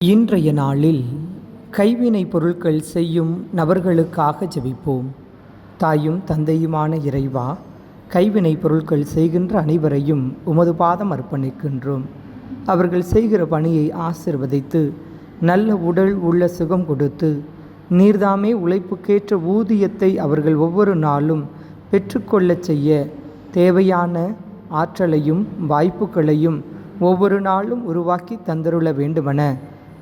இன்றைய நாளில் கைவினை பொருட்கள் செய்யும் நபர்களுக்காக ஜெபிப்போம். தாயும் தந்தையுமான இறைவா கைவினை பொருட்கள் செய்கின்ற அனைவரையும் உமது பாதம் அர்ப்பணிக்கின்றோம். அவர்கள் செய்கிற பணியை ஆசிர்வதித்து நல்ல உடல் உள்ள சுகம் கொடுத்து நீர்தாமே உழைப்புக்கேற்ற ஊதியத்தை அவர்கள் ஒவ்வொரு நாளும் பெற்றுக்கொள்ளச் செய்ய தேவையான ஆற்றலையும் வாய்ப்புகளையும் ஒவ்வொரு நாளும் உருவாக்கி தந்தருள வேண்டுமென